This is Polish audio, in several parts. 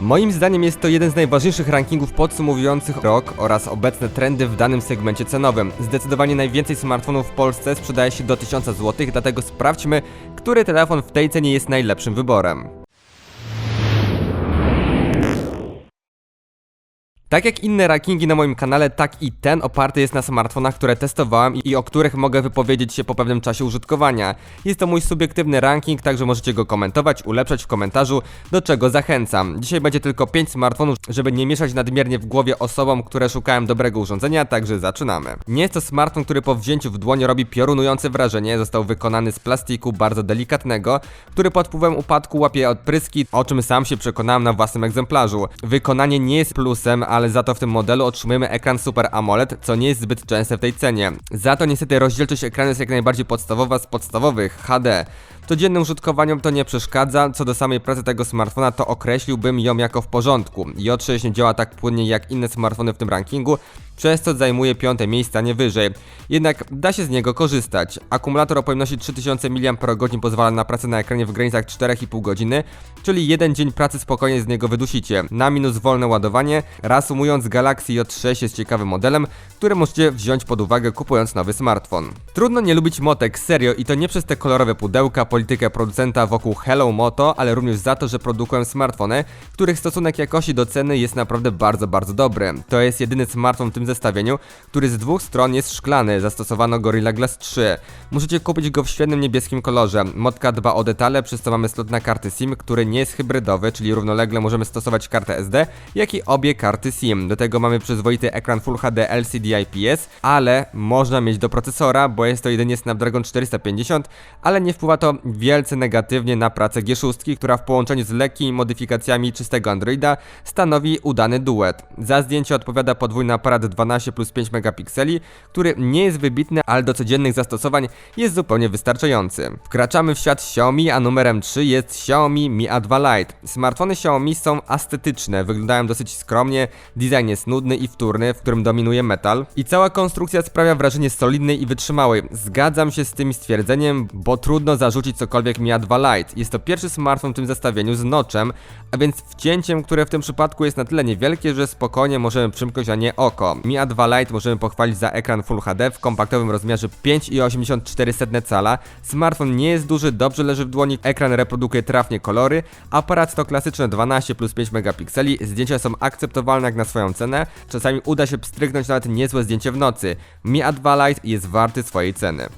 Moim zdaniem jest to jeden z najważniejszych rankingów podsumowujących rok oraz obecne trendy w danym segmencie cenowym. Zdecydowanie najwięcej smartfonów w Polsce sprzedaje się do 1000 zł, dlatego sprawdźmy, który telefon w tej cenie jest najlepszym wyborem. Tak jak inne rankingi na moim kanale, tak i ten oparty jest na smartfonach, które testowałem i o których mogę wypowiedzieć się po pewnym czasie użytkowania. Jest to mój subiektywny ranking, także możecie go komentować, ulepszać w komentarzu, do czego zachęcam. Dzisiaj będzie tylko 5 smartfonów, żeby nie mieszać nadmiernie w głowie osobom, które szukają dobrego urządzenia, także zaczynamy. Nie jest to smartfon, który po wzięciu w dłoń robi piorunujące wrażenie, został wykonany z plastiku bardzo delikatnego, który pod wpływem upadku łapie odpryski, o czym sam się przekonałem na własnym egzemplarzu. Wykonanie nie jest plusem, ale za to w tym modelu otrzymujemy ekran Super AMOLED, co nie jest zbyt częste w tej cenie. Za to niestety rozdzielczość ekranu jest jak najbardziej podstawowa z podstawowych HD. Codziennym użytkowaniom to nie przeszkadza, co do samej pracy tego smartfona to określiłbym ją jako w porządku. J6 nie działa tak płynnie jak inne smartfony w tym rankingu, przez co zajmuje piąte miejsce, a nie wyżej. Jednak da się z niego korzystać. Akumulator o pojemności 3000 mAh pozwala na pracę na ekranie w granicach 4,5 godziny, czyli jeden dzień pracy spokojnie z niego wydusicie. Na minus wolne ładowanie, reasumując Galaxy J6 jest ciekawym modelem, który możecie wziąć pod uwagę kupując nowy smartfon. Trudno nie lubić motek, serio i to nie przez te kolorowe pudełka, politykę producenta wokół Hello Moto, ale również za to, że produkują smartfony, których stosunek jakości do ceny jest naprawdę bardzo, bardzo dobry. To jest jedyny smartfon w tym zestawieniu, który z dwóch stron jest szklany, zastosowano Gorilla Glass 3. Możecie kupić go w świetnym niebieskim kolorze. Motka dba o detale, przez co mamy slot na karty SIM, który nie jest hybrydowy, czyli równolegle możemy stosować kartę SD, jak i obie karty SIM. Do tego mamy przyzwoity ekran Full HD LCD IPS, ale można mieć do procesora, bo jest to jedynie Snapdragon 450, ale nie wpływa to wielce negatywnie na pracę G6, która w połączeniu z lekkimi modyfikacjami czystego Androida stanowi udany duet. Za zdjęcie odpowiada podwójny aparat 12 plus 5 megapikseli, który nie jest wybitny, ale do codziennych zastosowań jest zupełnie wystarczający. Wkraczamy w świat Xiaomi, a numerem 3 jest Xiaomi Mi A2 Lite. Smartfony Xiaomi są estetyczne, wyglądają dosyć skromnie, design jest nudny i wtórny, w którym dominuje metal i cała konstrukcja sprawia wrażenie solidnej i wytrzymałej. Zgadzam się z tym stwierdzeniem, bo trudno zarzucić cokolwiek Mi A2 Lite. Jest to pierwszy smartfon w tym zestawieniu z noczem, a więc wcięciem, które w tym przypadku jest na tyle niewielkie, że spokojnie możemy przymknąć na nie oko. Mi A2 Lite możemy pochwalić za ekran Full HD w kompaktowym rozmiarze 5,84 cala. Smartfon nie jest duży, dobrze leży w dłoni, ekran reprodukuje trafnie kolory, aparat to klasyczne 12 plus 5 megapikseli, zdjęcia są akceptowalne jak na swoją cenę, czasami uda się pstryknąć nawet niezłe zdjęcie w nocy. Mi A2 Lite jest warty swojej ceny.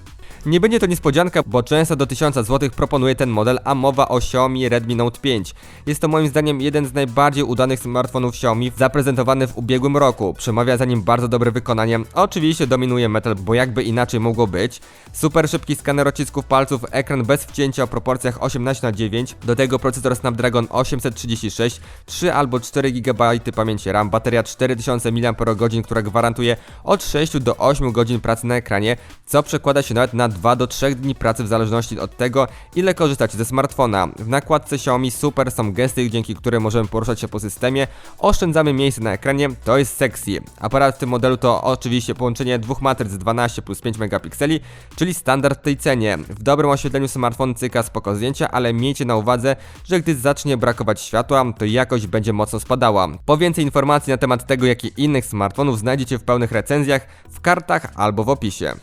Nie będzie to niespodzianka, bo często do 1000 zł proponuje ten model, a mowa o Xiaomi Redmi Note 5. Jest to moim zdaniem jeden z najbardziej udanych smartfonów Xiaomi zaprezentowany w ubiegłym roku. Przemawia za nim bardzo dobre wykonanie. Oczywiście dominuje metal, bo jakby inaczej mogło być. Super szybki skaner odcisków palców, ekran bez wcięcia o proporcjach 18 na 9 do tego procesor Snapdragon 836, 3 albo 4 GB pamięci RAM, bateria 4000 mAh, która gwarantuje od 6 do 8 godzin pracy na ekranie, co przekłada się nawet na 2 do 3 dni pracy w zależności od tego, ile korzystacie ze smartfona. W nakładce Xiaomi Super są gesty, dzięki którym możemy poruszać się po systemie, oszczędzamy miejsce na ekranie, to jest sexy. Aparat w tym modelu to oczywiście połączenie dwóch matryc 12 plus 5 megapikseli, czyli standard tej cenie. W dobrym oświetleniu smartfon cyka spoko zdjęcia, ale miejcie na uwadze, że gdy zacznie brakować światła, to jakość będzie mocno spadała. Po więcej informacji na temat tego, jak i innych smartfonów znajdziecie w pełnych recenzjach, w kartach albo w opisie.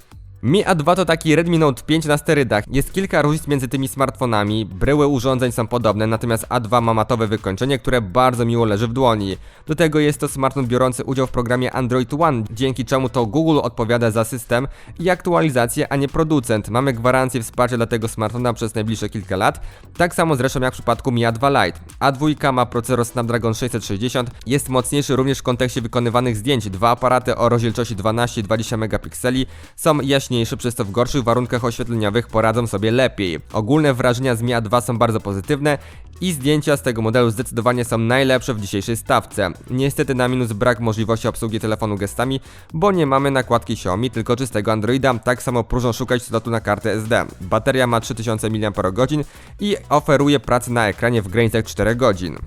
Mi A2 to taki Redmi Note 5 na sterydach. Jest kilka różnic między tymi smartfonami. Bryły urządzeń są podobne, natomiast A2 ma matowe wykończenie, które bardzo miło leży w dłoni. Do tego jest to smartfon biorący udział w programie Android One, dzięki czemu to Google odpowiada za system i aktualizację, a nie producent. Mamy gwarancję wsparcia dla tego smartfona przez najbliższe kilka lat, tak samo zresztą jak w przypadku Mi A2 Lite. A2 ma procesor Snapdragon 660, jest mocniejszy również w kontekście wykonywanych zdjęć. Dwa aparaty o rozdzielczości 12 i 20 megapikseli są jaśniejsze, przez co w gorszych warunkach oświetleniowych poradzą sobie lepiej. Ogólne wrażenia z Mi A2 są bardzo pozytywne i zdjęcia z tego modelu zdecydowanie są najlepsze w dzisiejszej stawce. Niestety na minus brak możliwości obsługi telefonu gestami, bo nie mamy nakładki Xiaomi, tylko czystego Androida, tak samo próżno szukać slotu na kartę SD. Bateria ma 3000 mAh i oferuje pracę na ekranie w granicach 4 godzin.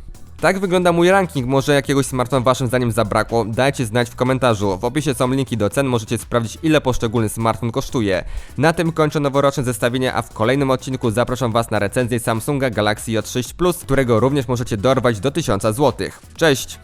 Tak wygląda mój ranking, może jakiegoś smartfona waszym zdaniem zabrakło? Dajcie znać w komentarzu. W opisie są linki do cen, możecie sprawdzić ile poszczególny smartfon kosztuje. Na tym kończę noworoczne zestawienie, a w kolejnym odcinku zapraszam was na recenzję Samsunga Galaxy J6 Plus, którego również możecie dorwać do 1000 zł. Cześć!